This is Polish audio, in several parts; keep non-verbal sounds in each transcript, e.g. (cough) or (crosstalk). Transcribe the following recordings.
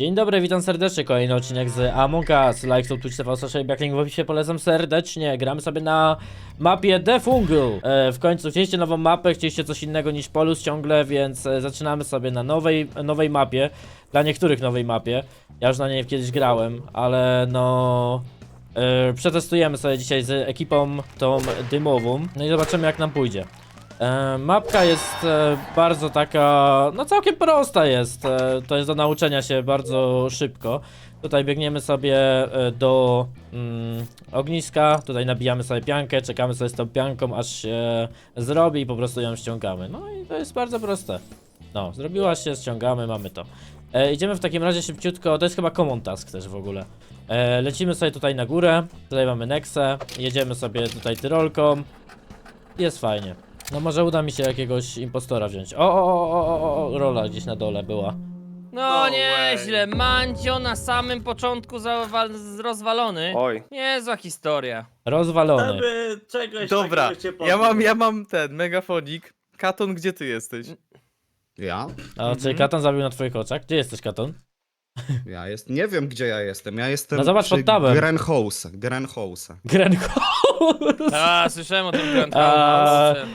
Dzień dobry, witam serdecznie, kolejny odcinek z Among Us, like, sub, twitch, TV, social, backlink w opisie, polecam serdecznie, gramy sobie na mapie The Fungal. E, w końcu chcieliście nową mapę, chcieliście coś innego niż Polus ciągle, więc e, zaczynamy sobie na nowej, nowej mapie, dla niektórych nowej mapie, ja już na niej kiedyś grałem, ale no... E, przetestujemy sobie dzisiaj z ekipą tą dymową, no i zobaczymy jak nam pójdzie. E, mapka jest e, bardzo taka, no całkiem prosta jest, e, to jest do nauczenia się bardzo szybko. Tutaj biegniemy sobie e, do mm, ogniska, tutaj nabijamy sobie piankę, czekamy sobie z tą pianką aż się zrobi i po prostu ją ściągamy. No i to jest bardzo proste. No, zrobiła się, ściągamy, mamy to. E, idziemy w takim razie szybciutko, to jest chyba common task też w ogóle. E, lecimy sobie tutaj na górę, tutaj mamy Nexę, jedziemy sobie tutaj tyrolką. Jest fajnie. No może uda mi się jakiegoś impostora wziąć. O, o, o, o, o, o, rola gdzieś na dole była. No No nieźle, Mancio na samym początku zawal- rozwalony. Oj. Niezła historia. Rozwalony. Żeby czegoś Dobra, takiego się ja mam, ja mam ten megafonik. Katon, gdzie ty jesteś? Ja? A czy Katon zabił na twoich oczach? Gdzie jesteś, Katon? Ja jest. Nie wiem gdzie ja jestem. Ja jestem No zobacz przy pod tabem. Grenhouse. Grenhouse. Grand A, słyszałem o tym Grand A, House.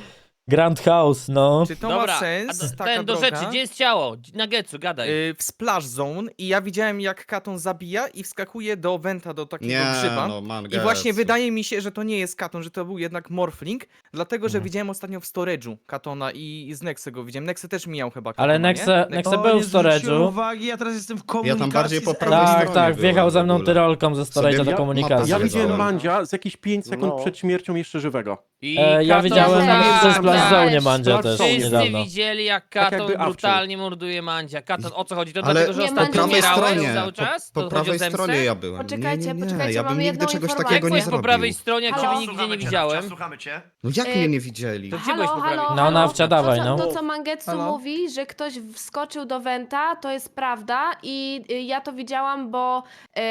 Grand House, no. Czy to Dobra, ma sens? a do, taka ten do droga? rzeczy, gdzie jest ciało? Na Getsu, gadaj. Y, w Splash Zone i ja widziałem jak Katon zabija i wskakuje do Wenta, do takiego Nie, grzyba. no man, I właśnie wydaje mi się, że to nie jest Katon, że to był jednak Morphling, dlatego że Mhm. widziałem ostatnio w storage'u Katona i, i z Nexy go widziałem. Nexy też mijał chyba Katona, Ale nie? Nexe, Nexe- Nexe O, był nie w zwróciłem storage'u. uwagi, ja teraz jestem w Ja komunikacji tam bardziej po z prawej Ewą. Tak, stronie tak, wjechał w ze mną ogóle. tyrolką ze storage'a Sobie do ja- komunikacji. Ja zwiedzałem. widziałem. Mandzia z jakieś 5 sekund No. przed śmiercią jeszcze żywego. I E, ja Katon- widziałem przez Splash tak. Zone Mandzia Splash też. Wszyscy niedawno. widzieli jak Tak Katon jakby brutalnie morduje Mandzia. Katon, o co chodzi? To Ale dlatego, że Nie, po ostatnio Mandzio prawej umierałeś stronie. cały czas? Po, To po chodzi o prawej zemstę? stronie ja byłem. Poczekajcie, nie, nie, nie. poczekajcie, ja bym mamy nigdy jedną czegoś informację. takiego Jak nie byłeś po zrobił. prawej stronie, jak Halo? ciebie nigdzie nie widziałem? Słuchamy cię. No jak E, mnie nie widzieli? To gdzie byłeś po prawej halo, No, nawcia, dawaj, to, co, no. To, co Mangetsu Halo? mówi, że ktoś wskoczył do Wenta, to jest prawda i y, ja to widziałam, bo y,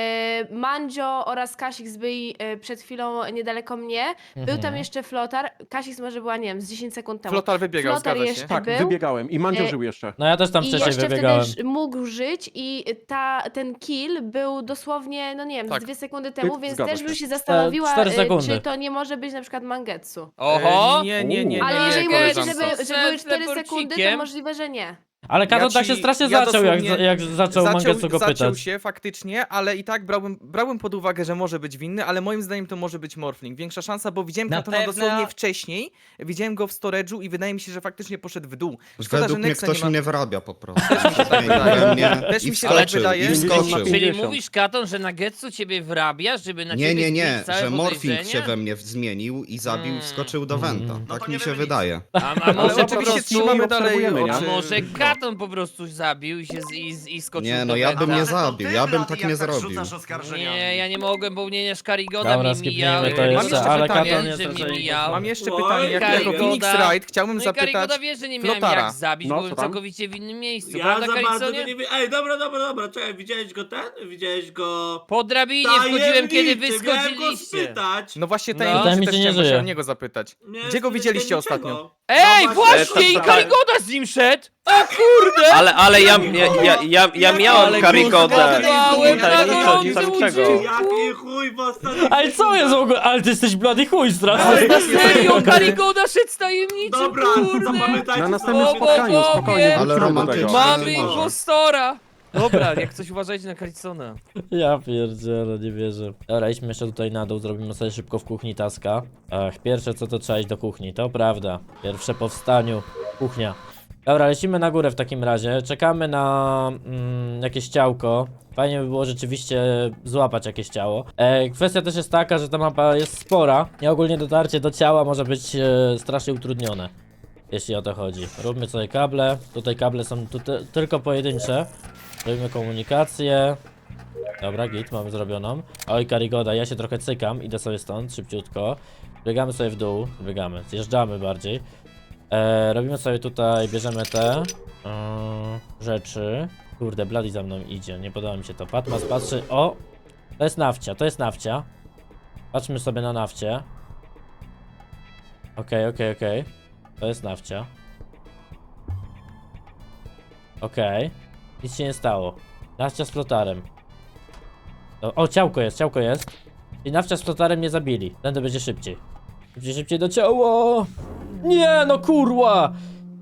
Mandzio oraz Kasix byli y, przed chwilą niedaleko mnie. Był Mhm. tam jeszcze Flotar. Kasix może była, nie wiem, z 10 sekund temu. Flotar wybiegał, Flotar zgadza się. jeszcze Tak, był. wybiegałem i Mandzio E, żył jeszcze. No ja też tam I wcześniej jeszcze wybiegałem. wtedy ż- mógł żyć i ta, ten kill był dosłownie, no nie wiem, Tak. z dwie sekundy temu, więc zgadza też się. bym się zastanowiła, cztery y, sekundy. czy to nie może być na przykład Mangetsu. Oho! E, nie, nie, nie, nie. Ale nie, jeżeli nie, mówicie, koleżanko. żeby, że były Z 4 sekundy, to możliwe, że nie. Ale Katon Ja tak ci- się strasznie ja zaczął, jak, dosłownie- jak zaczął go zaczął pytać. się faktycznie, ale i tak brałbym, brałbym pod uwagę, że może być winny, ale moim zdaniem to może być Morphling. Większa szansa, bo widziałem Na Katona pewno- dosłownie wcześniej, widziałem go w storage'u i wydaje mi się, że faktycznie poszedł w dół. Szkoda, Według że mnie Nexa ktoś nie ma... mnie wyrabia po prostu. Też mi się tak wydaje. we mnie Też I mi się tak wskoczył, wydaje. i Czyli- wskoczył. Czyli 50. mówisz, Katon, że na Getsu ciebie wrabia, żeby na Nie, ciebie nie, nie, zbić całe że morfing się we mnie zmienił i zabił i Mm. wskoczył do Wenta. Mm. No Tak to mi nie się wiemy nic. wydaje. A, a Ale może po oczywiście prostu... trzymamy dalej obserwujemy, nie? A może Katon po prostu zabił i się z, i, z- i skoczył Nie, do no ja bym nie zabił, ja bym tak nie tak zrobił. Nie, ja nie mogłem, bo mnie nie Szkarigoda Dobra, mi skipnijmy mijał. to Mam jeszcze, jeszcze ale pytanie, Katon jest że mi raczej... mijał. Mam jeszcze Oj, pytanie, jak jako Phoenix Wright chciałbym No i zapytać... Karigoda wie, że nie miałem Flotara. jak zabić, No, byłem co tam? całkowicie w innym miejscu. Ja Prawda, za bardzo nie wiem. Ej, dobra, dobra, dobra, czekaj, widziałeś go ten? Widziałeś go... Po drabinie wchodziłem, kiedy wy Tajemniczy, Miałem go spytać. No właśnie No. tajemniczy Tajemniczy też nie chciałem właśnie żyje. o niego zapytać. Miałem Gdzie go spytać widzieliście ostatnio? Ej, No właśnie! I tak. Karigoda z nim szedł! O kurde! Ale, ale ja, ja, ja, ja, ja miałem głosowałem Tutaj na nic-. Jaki chuj. Ale co jest w ogóle? Ale ty jesteś blady chuj straszny. Ale na serio, Karigoda szedł z tajemniczym, Dobra, kurde! zapamiętajcie Na następnym O, spotkaniu, bogowie! spokojnie. Ale wrócimy do romantycznie. Mamy impostora! Dobra, jak coś uważajcie na Carisona. Ja pierdzielę, nie wierzę. Dobra, idźmy jeszcze tutaj na dół, zrobimy sobie szybko w kuchni taska. Ach, pierwsze co to trzeba iść do kuchni, to prawda. Pierwsze po wstaniu, kuchnia. Dobra, lecimy na górę w takim razie. Czekamy na mm, jakieś ciałko. Fajnie by było rzeczywiście złapać jakieś ciało. E, kwestia też jest taka, że ta mapa jest spora i ogólnie dotarcie do ciała może być e, strasznie utrudnione. Jeśli o to chodzi. Róbmy sobie kable. Tutaj kable są tylko pojedyncze. Robimy komunikację. Dobra, git, mamy zrobioną. Oj, Karigoda, ja się trochę cykam, idę sobie stąd, szybciutko. Biegamy sobie w dół, biegamy, zjeżdżamy bardziej. E, robimy sobie tutaj, bierzemy te e, rzeczy. Kurde, Bloody za mną idzie, nie podoba mi się to. Patmas patrzy, o! To jest nafcia, to jest nafcia. Patrzmy sobie na nafcie. Okej, okej, okej. To jest nafcia. Okej. Nic się nie stało. Nawcia z flotarem. O, ciałko jest, ciałko jest. I nawcia z flotarem nie zabili. Tędy będzie szybciej. Szybciej, szybciej do ciała. Nie, no kurwa.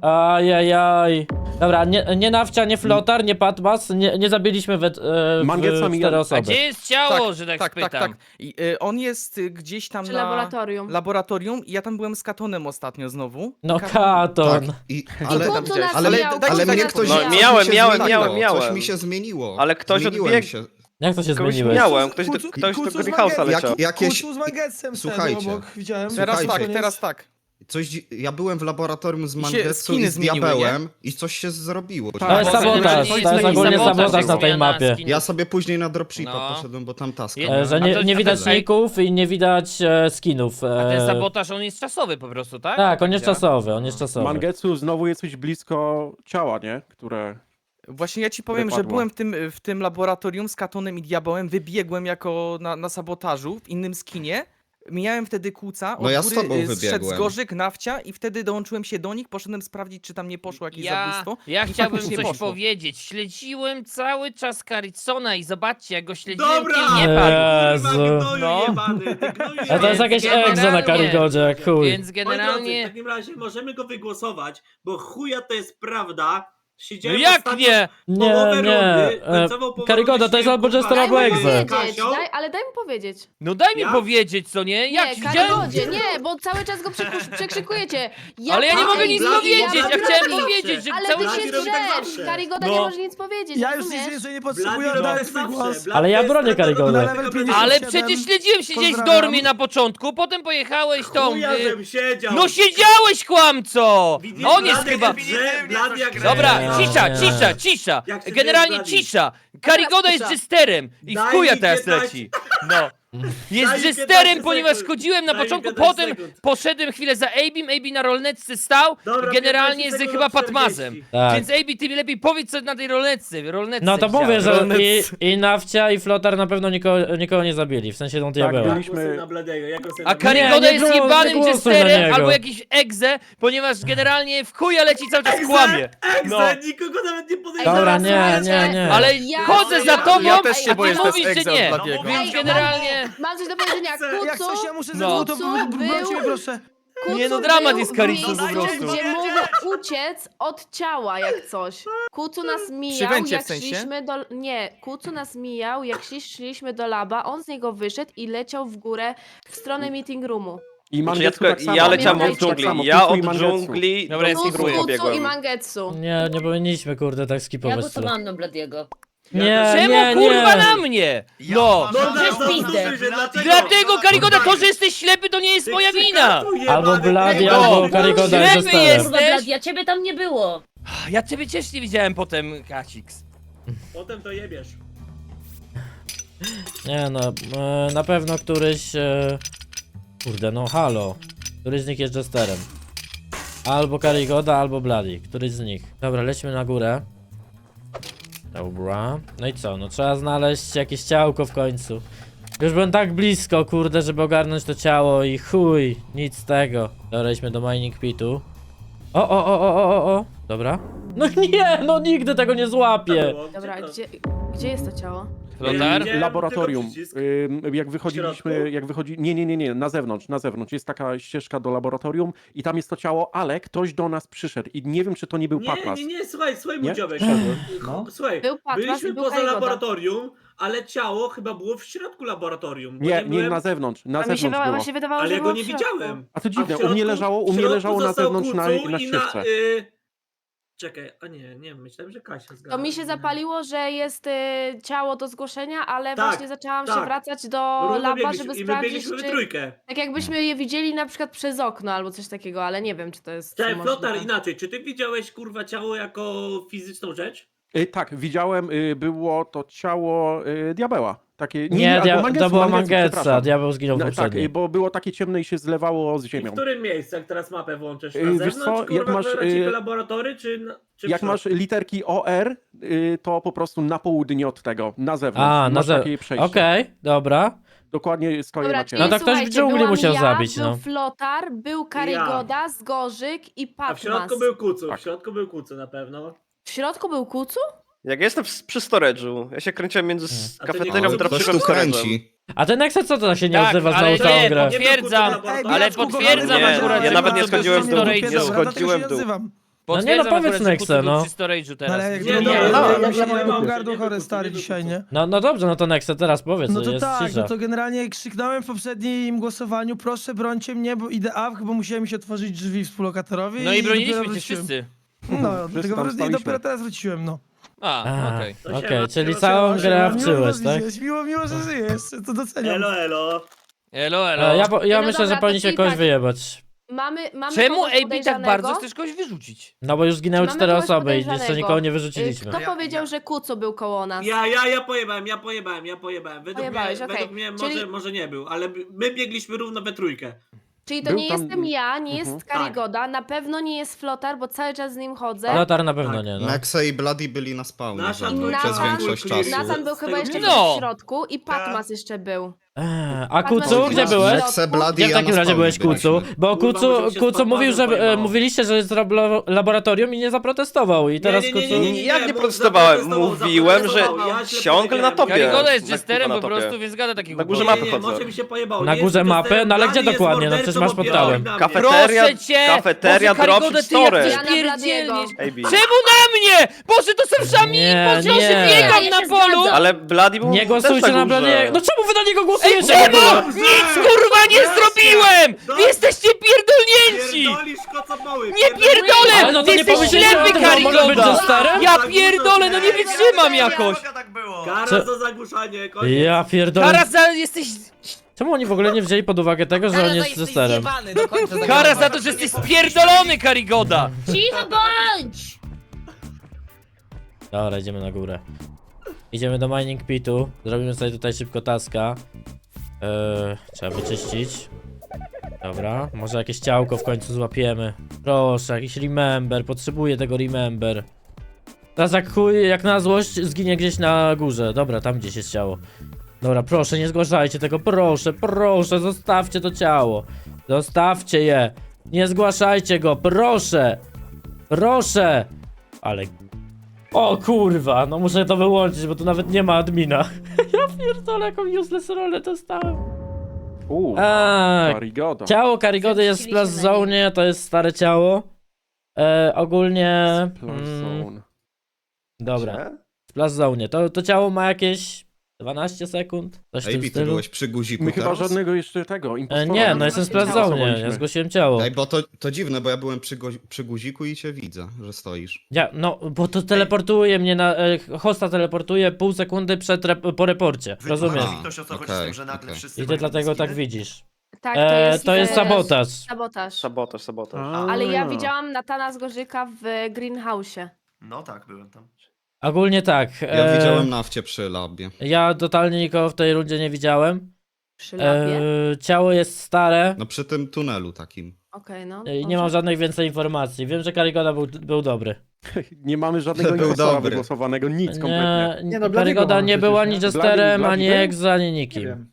Ajajaj. Dobra, nie, nie nawcia, nie flotar, nie patmas, nie, nie zabiliśmy we, e, w, Mangetsa w mi- cztery A osoby. gdzie jest ciało, że tak, tak, tak, spytam? tak. I, y, on jest y, gdzieś tam Przy na laboratorium. laboratorium i ja tam byłem z Katonem ostatnio znowu. No Ka- katon. Tak, i, Ale, ale, Kucu nas ale, miał, ale tak mnie jak ktoś... miał. No, coś mi miałem, się miałem, zmieniło, miałem, Coś miałem. mi się zmieniło. Ale ktoś Zmieniłem odbiegł. się. Jak to się Kogoś zmieniłeś? miałem, ktoś, do, Kucu- ktoś do Kucu z Greenhouse'a Mangetsu. leciał. Jak, jakieś... Kucu z Mangetcem Słuchajcie. Słuchajcie. obok, widziałem. Teraz Słuchajcie. tak, teraz tak. Coś, ja byłem w laboratorium z I Mangetsu skiny i z zmieniły, diabełem i coś się zrobiło. Tak. To jest Bo- sabotaż, to jest ogólnie sabotaż, na tej mapie. Ja sobie później na dropshipa No. poszedłem, bo tam taska. E, że A nie, to- nie a widać ników i nie widać e, skinów. E, A ten sabotaż, on jest czasowy po prostu, tak? Tak, on jest czasowy, on jest czasowy. Mangetsu znowu jesteś blisko ciała, nie? Które... Właśnie ja ci powiem, że Wypadło. byłem w tym, w tym laboratorium z Katonem i Diabełem, wybiegłem jako na, na sabotażu w innym skinie. Mijałem wtedy kłóca, od No ja z góry tobą y, zszedł wybiegłem. Zgorzyk, Nawcia i wtedy dołączyłem się do nich, poszedłem sprawdzić, czy tam nie poszło jakieś Ja, zabójstwo. ja i chciałbym faktycznie coś poszło. powiedzieć. Śledziłem cały czas Carissona i zobaczcie, jak go śledziłem, Dobra! kim nie padł. Jezu. No. A to jest jakieś Generalnie- egzo na Karygodzie, jak chuj. Więc Moi drodzy, w generalnie... takim razie możemy go wygłosować, bo chuja to jest prawda. No Siedziałem jak ostatnio nie? Nie, połowę nie. rundy, E, końcową połowę Karygoda, rundy to jest albo kurwa, Jester, Daj albo mu egze. powiedzieć, Kasią? daj, ale daj mu powiedzieć. No daj mi Ja? powiedzieć, co nie? Jak nie, widziałem? Karygodzie, nie, bo cały czas go przekrzyk- (laughs) przekrzykujecie. Ja Ale ja nie powiem- mogę nic Blady, powiedzieć, ja Blady chciałem robi powiedzieć, że Ale cały ty czas... się robi tak drzesz, zawsze. Karygoda No. nie może nic powiedzieć, Ja już rozumiesz? nic więcej nie Blady potrzebuję, robi oddałem tak swój zawsze. głos. Blady Ale ja jest bronię standardowy, Karygodę. Ale 57. przecież śledziłem, siedziałeś w Pozdrawiam. dormie na początku, potem pojechałeś tą... Chuja, y, żem siedział. No siedziałeś, kłamco! Widzisz, No on jest Blady chyba... jak Blady jak. Dobra, cisza, nie. cisza, cisza. Jak Generalnie cisza. Karigoda jest cisza. jesterem i w Daj chuja mi teraz 15 leci. No. Jest Daj mi jesterem, 15 ponieważ sekund. chodziłem na Daj mi początku, 15 potem sekund. poszedłem chwilę za Abim, Abi na rolnetce stał Dobra, i generalnie 15 z sekund chyba od 40. Patmazem. Tak. Więc Abi, ty mi lepiej powiedz co na tej rolnetce, rolnetce No to mówię, że i, i Nawcia i Flotar na pewno nikogo, nikogo nie zabili, w sensie tą diabeła. byli- Ja głosuję na Bladiego, ja głosuję A Bladiego. Karigoda nie jest gło- nie jebanym głosuj na jesterem niego. albo jakiś egze, ponieważ generalnie w chuja leci cały czas kłamie. No. Egze, nikogo nawet nie podejrzewam. Dobra, nie, nie, nie. Ale chodzę za tobą, ja też się a boję, ty że to jest mówisz, że od nie. Bladiego. Więc Ej, Mam coś do powiedzenia, Jak coś Kucu, ja muszę No. no. to Kucu był- proszę. Kucu Nie, no dramat był jest w miejscu, po prostu. gdzie mógł uciec od ciała, jak coś. Kucu nas mijał, jak w sensie? szliśmy do... Nie, Kucu nas mijał, jak szli- szliśmy do laba, on z niego wyszedł i leciał w górę w stronę meeting roomu. I Znaczy, ja, Mangetsu tylko, tak samo. ja leciałem od dżungli. tak samo, Ja Kucu od Mangetsu. dżungli Dobra, jest do Kucu, Kucu i pobiegłem. Mangetsu. Nie, nie powinniśmy, kurde, tak Ja skipować tyle. głosowałam na Bladiego. Nie, Czemu nie, kurwa nie. na mnie? No! No, no, no, pizdę. że dlaczego? Dlatego Karigoda, to, że jesteś ślepy, to nie jest moja wina! Albo Blady, ty- albo No, Karygoda ślepy jest jesterem. jest. Kurwa, Jesteś? Bladi, a ciebie tam nie było. Ja ciebie też nie widziałem potem, Kacix. Potem to jebiesz. Nie no, e, na pewno któryś... E, kurde, no halo. Któryś z nich jest jesterem. Albo Karygoda, albo Bloody. Któryś z nich. Dobra, lećmy na górę. Dobra. No i co? No trzeba znaleźć jakieś ciałko w końcu. Już byłem tak blisko, kurde, żeby ogarnąć to ciało i chuj, nic z tego. Dobra, do mining pitu. O, o, o, o, o, o, o. Dobra. No (laughs) nie, no nigdy tego nie złapię. Dobra, gdzie, gdzie jest to ciało? Widziałem Laboratorium. tylko przycisk. Ym, Jak środku? wychodziliśmy, jak wychodzi. Nie, nie, nie, nie, na zewnątrz, na zewnątrz. Jest taka ścieżka do laboratorium i tam jest to ciało, ale ktoś do nas przyszedł i nie wiem, czy to nie był Nie, Patmas. nie, nie, słuchaj, słuchaj, Nie? mój dziobek. No. Słuchaj, Był Patmas byliśmy był poza laboratorium, ale ciało chyba było w środku laboratorium. bo Nie, nie, byłem- na zewnątrz, na A mi się, zewnątrz wydawało- było. właśnie wydawało, Ale że ja było go nie w środku. widziałem. A to dziwne, u środku- mnie leżało, u w mnie środku leżało na został zewnątrz na, Kucu na i ścieżce. y, Czekaj, a nie, nie, myślałem, że Kasia zgadza. To mi się zapaliło, że jest y, ciało do zgłoszenia, ale Tak, właśnie zaczęłam się tak. wracać do Równo laba, biegliśmy żeby I my sprawdzić, biegliśmy we czy... trójkę. Tak jakbyśmy je widzieli na przykład przez okno albo coś takiego, ale nie wiem, czy to jest Czekaj, możliwe. Flotar, inaczej, czy ty widziałeś, kurwa, ciało jako fizyczną rzecz? Y, tak, widziałem, y, było to ciało y, diabeła. Takie, Nie, albo dia- Mangetsu, to była Mangetsu, Mangetsa, przepraszam. diabeł zginął No, tak, y, bo było takie ciemne i się zlewało z I w ziemią. którym miejscu, jak teraz mapę włączysz? Na Yy, wiesz zewnątrz, co, jak kurwa, masz, masz, yy, laboratory, czy, na- czy w Jak masz literki OR, y, to po prostu na południe od tego, na zewnątrz. A, na masz ze... takie przejście. Okej, dobra. Dokładnie stoję Dobra, na czyli ciebie. No to ktoś w słuchajcie, dżungli byłam musiał ja, zabić, był no. Flotar, był Karygoda, Zgorzyk i A Patmas. w środku był kucu, Tak. w środku był kucu na pewno. W środku był Kucu? Jak jestem w- przy storage'u, ja się kręciłem między s- A to nie kafeterią, dropshippem Ktoś tu kręci. A ten Nexa co to się nie Tak, odzywa ale całą nie, grę? po- Potwierdzam, Nie był ale potwierdzam Nie, akurat, ja że nawet nie Kucu był schodziłem przy w dół, storage'u. nie się schodziłem nie w dół. odzywam. Potwierdzam no powiedz akurat, że Nexe, był no. przy storage'u No teraz. ale jak Nie, nie, nie, nie, ja, nie, ja nie, nie, nie, mam nie, gardło nie, chore nie, stary nie, dzisiaj, nie? No, no dobrze, no to Nexa teraz powiedz, No to to jest tak, cisza. no to generalnie krzyknąłem w poprzednim głosowaniu, proszę brońcie mnie, bo idę awk, bo musiałem się otworzyć drzwi współlokatorowi No i dopiero broniliśmy cię wróciłem. wszyscy. No, Wszyscy dlatego i staliśmy. dopiero teraz wróciłem, no. A, A, okej. Okej, czyli Siema, całą siema, grę miło was tak? widzieć, Miło, miło, że żyjesz, to doceniam. Elo, elo. Elo, elo. E, Ja, po- ja No myślę, że dobra, powinniśmy to czyli kogoś tak. wyjebać. Mamy, mamy Czemu kogoś AB tak podejrzanego? bardzo chcesz kogoś wyrzucić? No bo już zginęły mamy cztery kogoś osoby i jeszcze podejrzanego? nikogo nie Y, wyrzuciliśmy. Kto powiedział, że Kucu był koło nas? Ja, ja, ja pojebałem, ja pojebałem, ja pojebałem. Według Pojebałeś, mnie, okej. według mnie Czyli- może, może nie był, ale my biegliśmy równo we trójkę. Czyli to Był nie tam- jestem ja, nie Mhm. jest Karigoda, na pewno nie jest Flotar, bo cały czas z nim chodzę. Lotar na pewno Tak. nie, no. Nexe i Bloody byli na spawnie Nasza mną dwójka przez większość czasu. Nathan był chyba jeszcze No. w środku i Patmas jeszcze był. Eee, A Kucu, gdzie byłeś? Nexe, Bloody Gdzie w takim razie byłeś Kucu? Bo Kucu, Kucu mówił, że e, mówiliście, że jest labo- laboratorium i nie zaprotestował i teraz nie, nie, nie, Kucu... nie, nie, Jak nie bo protestowałem? zaprotestował, Mówiłem, że zaprotestował. Ja źle ciągle na powiedziałem. topie. Karigoda jest Na- jesterem na po topie. prostu, więc gada takich Na górze mapy Nie, nie, chodzę. może mi się pojebało. Na Nie górze mapy? testerem, No ale gdzie jest dokładnie? No mordercą, przecież masz bo biorą na mnie. Kafeteria, Proszę cię! kafeteria, Boże, Karigoda, dropship, ty jak spierdzielniesz. AB. Czemu na mnie? Boże, to są szami, Nie, Boże, ja się nie. biegam Ja na się polu! zgadzam. Ale Bloody był Nie też głosujcie na górze. Bladiego. No czemu wy na niego Ej, czemu? Nic kurwa nie zrobiłem! Wy jesteście pierdolnięci! Pierdolisz. Nie pierdolę! Ale no to Ty nie jesteś pomyśleliście ślepy, może być Karigoda! Ja pierdolę, no nie wytrzymam jakoś! Kara Co? za zagłuszanie, koniec. Ja pierdolę. Kara za, jesteś... Czemu oni w ogóle nie wzięli pod uwagę tego, że on jest jesterem? Kara za to, że jesteś spierdolony, Karigoda! Cicho bądź! Dobra, idziemy na górę. Idziemy do mining pitu. Zrobimy sobie tutaj szybko taska. Eee, trzeba wyczyścić. Dobra, może jakieś ciałko w końcu złapiemy. Proszę, jakiś remember, potrzebuję tego remember. Teraz jak chuj, jak na złość zginie gdzieś na górze. Dobra, tam gdzieś jest ciało. Dobra, proszę, nie zgłaszajcie tego, proszę, proszę, zostawcie to ciało. Zostawcie je. Nie zgłaszajcie go, proszę. Proszę. Ale o kurwa, no muszę to wyłączyć, bo tu nawet nie ma admina. (laughs) ja pierdolę, jaką useless rolę dostałem. Uuu, A, Karigoda. ciało Karigody jest w Plus Zone, to jest stare ciało. E, ogólnie... Plus Mm, zone. dobra, Gdzie? w Plus Zone. To, to ciało ma jakieś 12 sekund? Coś w tym Ej, ty stylu? byłeś przy guziku My chyba teraz? żadnego jeszcze tego E, impostora nie, no jestem w Plus Zone, ja zgłosiłem ciało. Ej, bo to, to dziwne, bo ja byłem przy, go, przy guziku i cię widzę, że stoisz. Ja, no, bo to teleportuje mnie na... E, hosta teleportuje pół sekundy przed rep po reporcie, rozumiesz? A, ktoś o co chodzi z okej, tym, że nagle okej. wszyscy I ty mają dlatego tak skiny? widzisz. Tak, to E, jest, to jest e, sabotaż. Sabotaż. Sabotaż, sabotaż. Ale ja A. widziałam Natana z Gorzyka w greenhouse'ie. No tak, byłem tam. Ogólnie tak. Ja e, widziałem nafcie przy labie. Ja totalnie nikogo w tej rundzie nie widziałem. Przy labie. E, ciało jest stare. No przy tym tunelu takim. Okej, no. e, I nie dobrze. mam żadnych więcej informacji. Wiem, że Karigoda był, był dobry. (laughs) Nie mamy żadnego Był impostora dobry. wygłosowanego, nic kompletnie. Nie, Nie, no, Bladiego mam nie przecież, był nie? ani Jesterem, ani był? Ani nikim.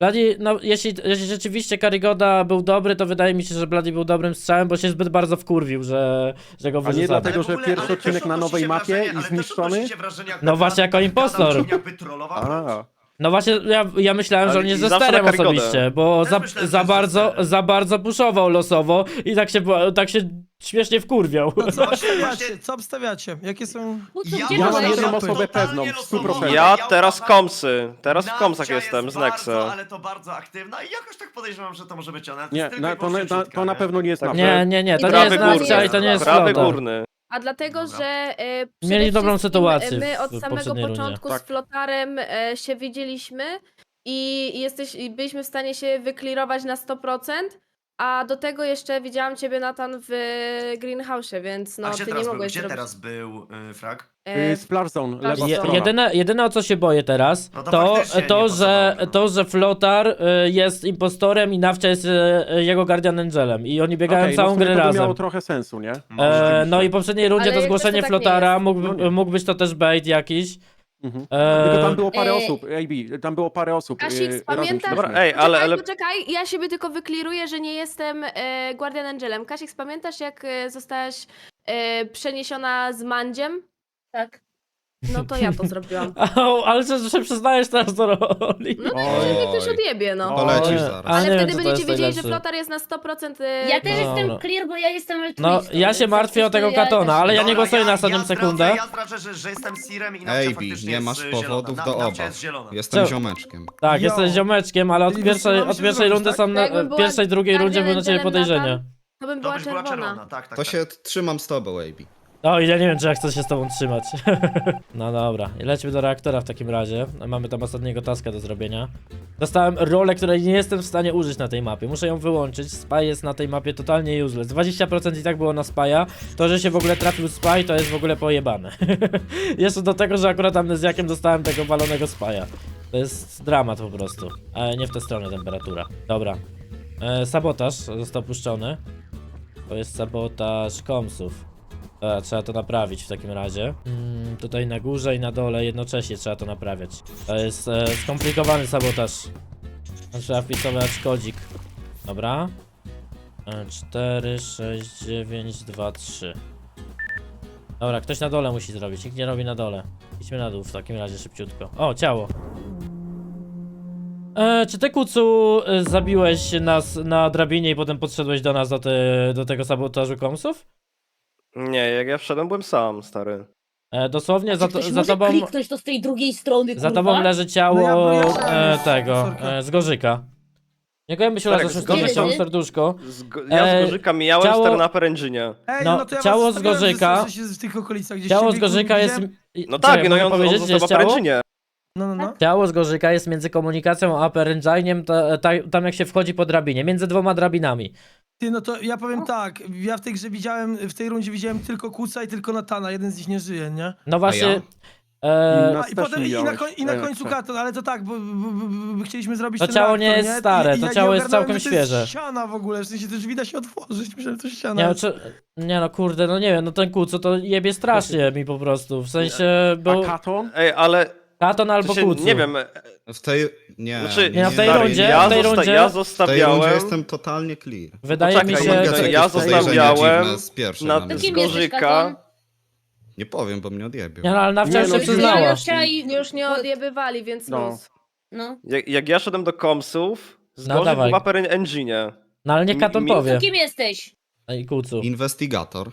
Bloody, no jeśli, jeśli rzeczywiście Karigoda był dobry, to wydaje mi się, że Bloody był dobrym strzałem, bo się zbyt bardzo wkurwił, że, że go A nie wyrzucamy. dlatego, Ale w że ogóle- pierwszy odcinek na nowej mapie wrażenie- i ale też zniszczony? odnosicie wrażenie, jak No właśnie, jako gadał, impostor. jakby trollował wręcz. A, No właśnie, ja, ja myślałem, że Ale on jest i zawsze na osobiście, bo Też za, myślałem, że za jest bardzo, za bardzo puszował losowo i tak się, tak się śmiesznie wkurwiał. No co Właśnie- (laughs) obstawiacie? Co obstawiacie? Jakie są... Ja gdzie Ja mam byłeś? jedną osobę pewną, w losowo. 100%. Ja teraz uważam, komsy. Teraz w komsach jestem jest z. Bardzo, ale to bardzo aktywna i jakoś tak podejrzewam, że to może być ona. To nie, tylko na, i to, na, wyłącznie na, rzutka, to na nie? pewno nie jest Tak. na Nie, nie, nie, to nie Prawy jest górny. I to nie jest Prawy Flota. górny. A dlatego, Dobra. że e, przede Mieli dobrą wszystkim, sytuację e, My w- od w samego poprzedniej rundzie. początku Tak. z Flotarem e, się wiedzieliśmy i jesteś, i byliśmy w stanie się wyklirować na 100%, a do tego jeszcze widziałam ciebie, Natan, w greenhouse'ie, więc no A gdzie ty nie teraz był? mogłeś Gdzie zrobić. teraz był y, frag? E, Y, Splash Zone, lewa Je- strona. jedyne, jedyne o co się boję teraz, No to to, faktycznie to, nie że, pasowało, no. to, że Flotar y, jest impostorem i Nawcia jest y, jego Guardian Angelem i oni biegają Okej, całą no w sumie grę to by razem. miało trochę sensu, nie? E, no i w poprzedniej rundzie Ale to zgłoszenie to tak nie Flotara mógł, No nie. mógł być to też bait jakiś. Mhm. E, Tylko tam było parę E, osób, AB, tam było parę osób. Kasik, y, razem pamiętasz-. Dobra, ej, ale, Poczekaj, ale poczekaj, ja siebie tylko wykliruję, że nie jestem e, Guardian Angelem. Kasik, pamiętasz jak e, zostałaś e, przeniesiona z Mandziem? Tak. No to ja to zrobiłam. (laughs) Au, ale że się przyznajesz teraz do roli. No to Oj. niech ktoś odjebie, no. To lecisz nie. zaraz. A Ale nie wiem, wtedy to będziecie jest wiedzieli, że najlepsze. flotar jest na 100% y, Ja też Dobra. jestem clear, bo ja jestem No, altruistą. ja się więc martwię o tego ja katona, też- ale ja nie Dobra, głosuję na ostatnią zdradzę- sekundę. Ja zdradzę, że, że jestem Sirem i nawcia faktycznie nie jest, masz powodów do Na- nawcia obaw. jest zielona. Jestem Co? ziomeczkiem. Tak, jesteś ziomeczkiem, ale od pierwszej, wysunąłem od się pierwszej zrobić, rundy tak? są na, Jakbym w była pierwszej, drugiej rundzie były na ciebie Guardian Angelem podejrzenie. To bym To była byś była czerwona. czerwona, tak, tak. To tak. się trzymam z tobą, AB. O, ja nie wiem, czy ja chcę się z tobą trzymać. (laughs) no dobra, i lecimy do reaktora w takim razie. Mamy tam ostatniego taska do zrobienia. Dostałem rolę, której nie jestem w stanie użyć na tej mapie. Muszę ją wyłączyć. Spy jest na tej mapie totalnie useless. 20% i tak było na Spy'a. To, że się w ogóle trafił Spy, to jest w ogóle pojebane. (laughs) Jeszcze do tego, że akurat amnezjakiem dostałem tego walonego Spy'a. To jest dramat po prostu. Ale nie w tę stronę temperatura. Dobra. E, sabotaż został puszczony. To jest sabotaż komsów. Dobra, trzeba to naprawić w takim razie. Mm, tutaj na górze i na dole jednocześnie trzeba to naprawiać. To jest e, skomplikowany sabotaż. Trzeba wpisować kodzik. Dobra. E, 4, 6, 9, 2, 3. Dobra, ktoś na dole musi zrobić. Nikt nie robi na dole. Idźmy na dół w takim razie szybciutko. O, ciało. E, czy ty, Kucu, e, zabiłeś nas na drabinie i potem podszedłeś do nas do, te, do tego sabotażu komsów? Nie, jak ja wszedłem, byłem sam, stary. E, dosłownie Czy za, ktoś to, za może tobą. kliknąć to z tej drugiej strony, Za kurwa? tobą leży ciało No ja- ja- e, tego, e, z Gorzyka. Dziękuję Myślula Tak, za z Gorzyka. serduszko. Z go, ja E, z Gorzyka mijałem ciało- na. Ej, No, no, to ja ciało z Gorzyka- słyszę się w tych okolicach gdzieś Ciało z Gorzyka jest... widziałem- No Czekaj, tak, no i mogę on, on powiedzieć, gdzie został jest w ciało? Engine. No, no, no. Ciało z Gorzyka jest między komunikacją a Upper Engine'iem, ta, ta, tam jak się wchodzi po drabinie, między dwoma drabinami. Ty, no to ja powiem tak, ja w tej grze widziałem, w tej rundzie widziałem tylko Kuca i tylko Natana, jeden z nich nie żyje, nie? No właśnie... ja? E, No. A, i, też potem, i, na, koń, I na e, końcu tak. Katon, ale to tak, bo, bo, bo, bo chcieliśmy zrobić To ten ciało nie reaktor, jest stare, I, to ja ciało jest ogarnąłem, całkiem że to jest świeże. ściana w ogóle, w sensie te drzwi da się otworzyć, myślałem, że to ściana. nie, no, jest. czy, nie no kurde, no nie wiem, no ten Kucu to jebie strasznie (laughs) mi po prostu, w sensie, bo A Katon? Ej, ale Katon albo się, Kucu. nie wiem, W tej... Nie, znaczy, Nie, no w tej stary, rundzie- ja, w tej zosta- rundzie- ja W tej rundzie zostawiałem jestem totalnie clear. Wydaje Poczekaj, mi nie się... mogę, to ja jakieś podejrzenia zostawiałem dziwne z pierwszej na- na To kim Gorzyka. Nie powiem, bo mnie odjebią. Nie no, ale nawcia Nie, już no, się widziałem, przyznała. Ja chciałam- Już nie odjebywali, więc No. luz. No. Jak, jak ja szedłem do komsów, z No, Gorzyk dawaj. Engine. No ale niech Katon Mi- powie. To kim jesteś? Ej, Kucu. Investigator.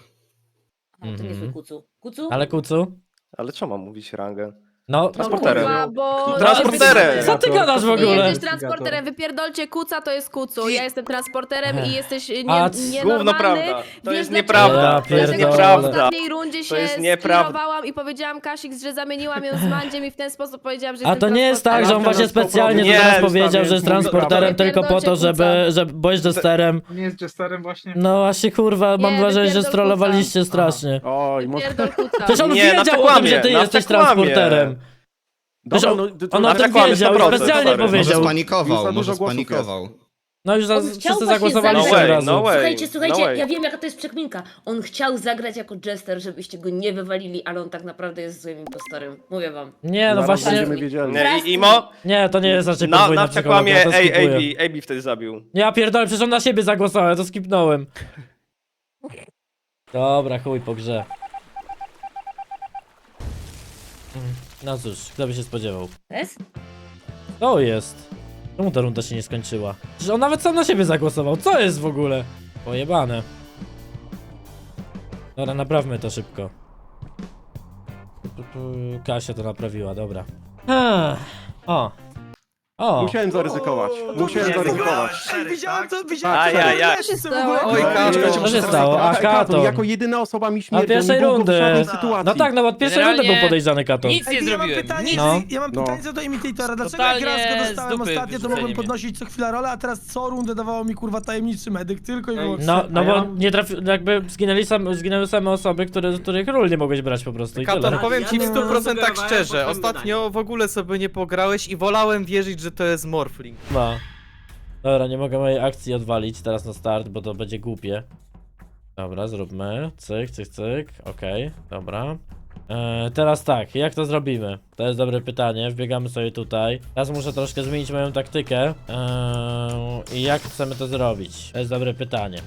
A, to Mhm. niezły kucu. Kucu? Ale Kucu? Ale co mam mówić rangę? No, No Transporterem. kurwa, bo... Transporterem. co ty gadasz w Nie ogóle? jesteś transporterem, wypierdolcie kuca, to jest kucu. Ja jestem transporterem i jesteś nie, A, c- nienormalny. Gówno prawda. To Wiesz jest dlaczego? nieprawda. To jest w nieprawda. ostatniej rundzie się jest nieprawda. skierowałam i powiedziałam Kasik, że zamieniłam ją z Mandziem i w ten sposób powiedziałam, że A jestem to nie jest tak, że on transporterem. właśnie specjalnie Nie, to teraz jest powiedział, że jest transporterem tylko po to, żeby, żeby bo jest jesterem. Nie jest jesterem właśnie? No właśnie kurwa, mam Nie, wrażenie, że wypierdol strollowaliście strasznie. Oj, może... Pierdol kuca. Przecież on Nie, wiedział o tym, kłamie, że ty jesteś kłamie. transporterem. Dobra, on- no, to- to- On o tym wiedział, 100%, specjalnie sorry. Może powiedział. spanikował, Za może dużo głosów spanikował. No już za, On chciał wszyscy właśnie zagłosowaliście zagrać. od No razu. no way. Słuchajcie, słuchajcie, no way. ja wiem jaka to jest przekminka. On chciał zagrać jako jester, żebyście go nie wywalili, ale on tak naprawdę jest złym impostorem. Mówię wam. Nie, no Zaraz właśnie, będziemy wiedzieli. Nie, i Imo, nie, to nie jest raczej na, podwójna na psychologia, kłamie, to ej, skipuję. AB, AB wtedy zabił. Ja pierdolę, przecież on na siebie zagłosował, ja to skipnąłem. Dobra, chuj po grze. Mm, No cóż, kto by się spodziewał. Jest? To jest. Czemu ta runda się nie skończyła? Przecież on nawet sam na siebie zagłosował, co jest w ogóle? Pojebane. Dobra, naprawmy to szybko. Kasia to naprawiła, dobra. Ah, O. O. Musiałem zaryzykować. Musiałem Nie, zaryzykować. wygrałeś. Ej, widziałem to, widziałem Aj, to, aj, aj. co Co w ogóle- się Oj, Kaczka, Co się stało? A, Katon. Jako jedyna osoba mi śmierdział, pierwszej nie było go rundy. w żadnej No sytuacji. No tak, no od pierwszej rundy był podejrzany Katon. Nic nie Ej, ja mam zrobiłem. pytanie, Nic. No. ja mam No. pytanie co do imitatora. Dlaczego Totalnie jak raz go z dostałem dupy ostatnio, to wyrzucenie mogłem mnie. podnosić co chwila rolę, a teraz co rundę dawało mi kurwa tajemniczy medyk, tylko i wyłącznie. No, no ja- bo nie trafi, jakby zginęli sam, zginęły same osoby, które, których ról nie mogłeś brać po prostu i Katon, tyle. powiem ci w Ja 100% sugerowałem, szczerze, ostatnio w ogóle sobie nie pograłeś i wolałem wierzyć, że to jest Morphling. No. Dobra, nie mogę mojej akcji odwalić teraz na start, bo to będzie głupie. Dobra, zróbmy. Cyk, cyk, cyk. Okej, dobra. E, teraz tak, jak to zrobimy? To jest dobre pytanie, wbiegamy sobie tutaj. Teraz muszę troszkę zmienić moją taktykę. E, I jak chcemy to zrobić? To jest dobre pytanie.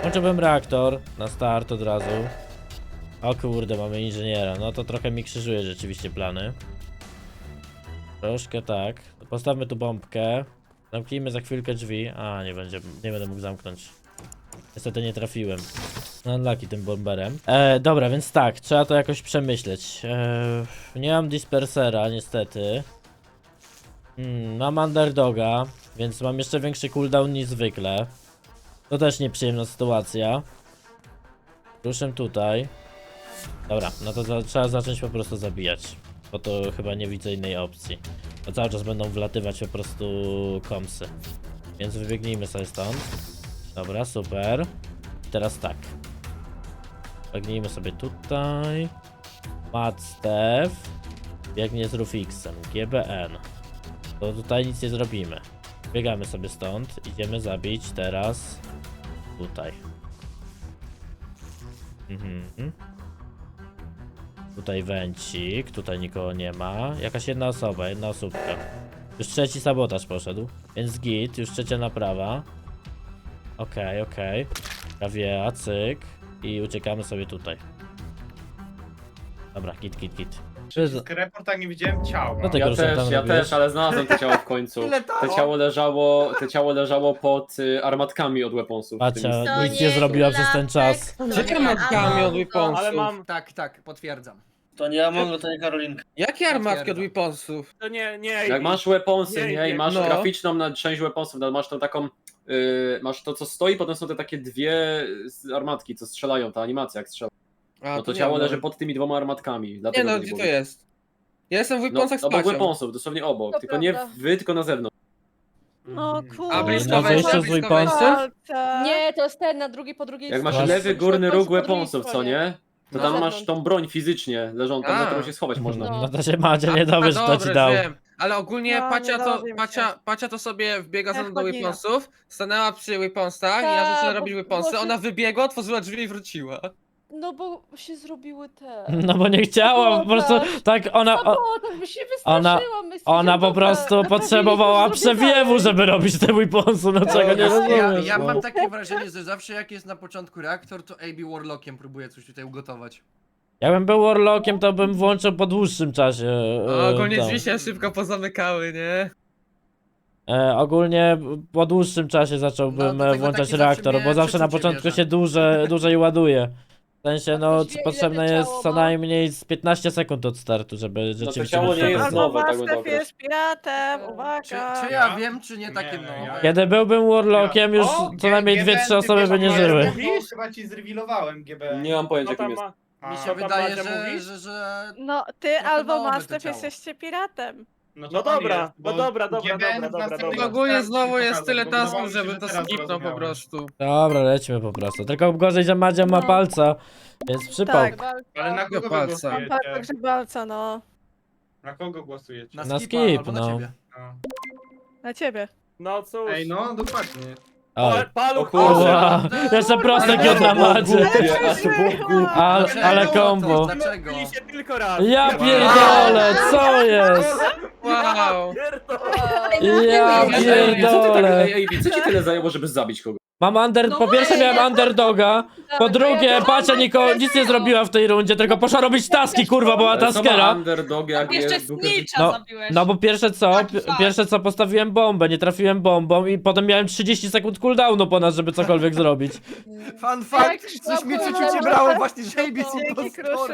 Włączyłbym reaktor na start od razu. O kurde, mamy inżyniera. No to trochę mi krzyżuje rzeczywiście plany. Troszkę tak. Postawmy tu bombkę. Zamknijmy za chwilkę drzwi. A, nie będzie, nie będę mógł zamknąć. Niestety nie trafiłem. No unlucky tym bomberem. E, dobra, więc tak, trzeba to jakoś przemyśleć. E, nie mam dispersera, niestety. Hmm, mam underdoga, więc mam jeszcze większy cooldown niż zwykle. To też nieprzyjemna sytuacja. Ruszę tutaj. Dobra, no to za, trzeba zacząć po prostu zabijać. Bo to chyba nie widzę innej opcji. Cały czas będą wlatywać po prostu komsy. Więc wybiegnijmy sobie stąd. Dobra, super. Teraz tak. Biegnijmy sobie tutaj. Mad Steph. Biegnie z Rufixem. GBN. To tutaj nic nie zrobimy. Biegamy sobie stąd. Idziemy zabić teraz tutaj. Mhm. Tutaj węcik, tutaj nikogo nie ma. Jakaś jedna osoba, jedna osóbka. Już trzeci sabotaż poszedł, więc git, już trzecia naprawa. Okej, okej. Prawie, cyk. I uciekamy sobie tutaj. Dobra, git, git, git. Przyz- reporta nie widziałem ciała. No tego Ja też, ja robiłeś. też, ale znalazłem to ciało w końcu. (laughs) Ile to? To ciało leżało, to ciało leżało pod y, armatkami od weaponsów. Pacia nic nie zrobiła przez ten czas. Gdzie matkami od Ale mam... Tak, tak, potwierdzam. To nie Amongo, to nie Karolinka. Jakie armatki od Weaponsów? To nie, nie. Jak masz weaponsy, Nie, nie, i nie, masz no. graficzną na część weaponsów, no, masz tą taką, y, masz to co stoi, potem są te takie dwie armatki, co strzelają, ta animacja jak strzela. No to ciało leży pod tymi dwoma armatkami. Nie no, go gdzie to jest? Ja jestem w No, Weaponsach z obok weaponsów, dosłownie obok, To tylko nie prawda. wy, tylko na zewnątrz. No kurde. A blisko wejścia, z Weaponsów? Nie, to jest ten na drugi po drugiej Jak masz stronie. lewy górny róg weaponsów, co stronie. nie? To Na tam masz zewnątrz. tą broń fizycznie leżącą, na A. którą się schować można. No to się Macie nie dowiesz, kto ci dał. Ale ogólnie No, Pacia, to, dowiem się. Pacia, Pacia to sobie wbiega za Jak do chodniła. Weaponsów, stanęła przy Weaponsach i ja Tak, zaczęłam bo- robić Weaponsy, bo- ona wybiegła, otworzyła drzwi i wróciła. No bo się zrobiły te... (laughs) No bo nie chciała, po prostu tak ona, o, Sabotaż, by się ona- wystraszyłam. my ona po dobra, prostu potrzebowała to przewiewu, dalej. żeby robić te weaponsy, no czego nie ja- rozumiesz. ja no. mam takie wrażenie, że zawsze jak jest na początku reaktor, to AB Warlockiem próbuje coś tutaj ugotować. Jakbym był Warlockiem, to bym włączył po dłuższym czasie. e, ogólnie tą. drzwi się szybko pozamykały, nie? E, ogólnie po dłuższym czasie No, zacząłbym do e, tego włączać zawsze reaktor, bo zawsze na przeczucie początku się duże, dłużej ładuje. W sensie, no, ile potrzebne to jest ciało co ma? najmniej z 15 sekund od startu, żeby to rzeczywiście ciało nie jest pewnym. nowe, tak to określił. piratem, Czy, czy ja wiem, czy nie takie nowe? Kiedy byłbym Warlockiem, już co najmniej dwie, trzy osoby by nie żyły. Chyba ci zrewilowałem GBN. Nie mam pojęcia kim jest. Mi się wydaje, że, że, że... No, ty albo nowe to Master ciało. jesteście piratem. No, dobra, no dobra, dobra, dobra, dobra, dobra. Ogólnie znowu jest tyle tasków, żeby to skipnął po prostu. Dobra, lećmy po prostu. Tylko gorzej, że Madzia ma No. palca, więc przypał. Tak, Ale na kogo wy głosujecie? tak grzybalca, no. Na kogo głosujecie? Na skip, no. Na ciebie. No cóż. Ej, no, dokładnie. Oj. Paluch, Ła, jeszcze prostek od na Madzie. Ale, ale combo. Dlaczego? się tylko raz. Ja pierdolę, co jest? Wow! Ja Ej, ej, co ty tak, pierdolę. ej, ej, co ci tyle zajęło, żeby zabić kogoś? Mam under... Po pierwsze miałem underdoga, po drugie Pacia niko, nic nie zrobiła w tej rundzie, tylko poszła robić taski, kurwa, była taskera. underdog, jak jest dupy No, no bo pierwsze co, pi- pierwsze co postawiłem bombę, nie trafiłem bombą i potem miałem 30 sekund cooldownu ponad, żeby cokolwiek zrobić. Fun fact, coś mnie przeczucie brało właśnie, że Dzięki, Kruszy.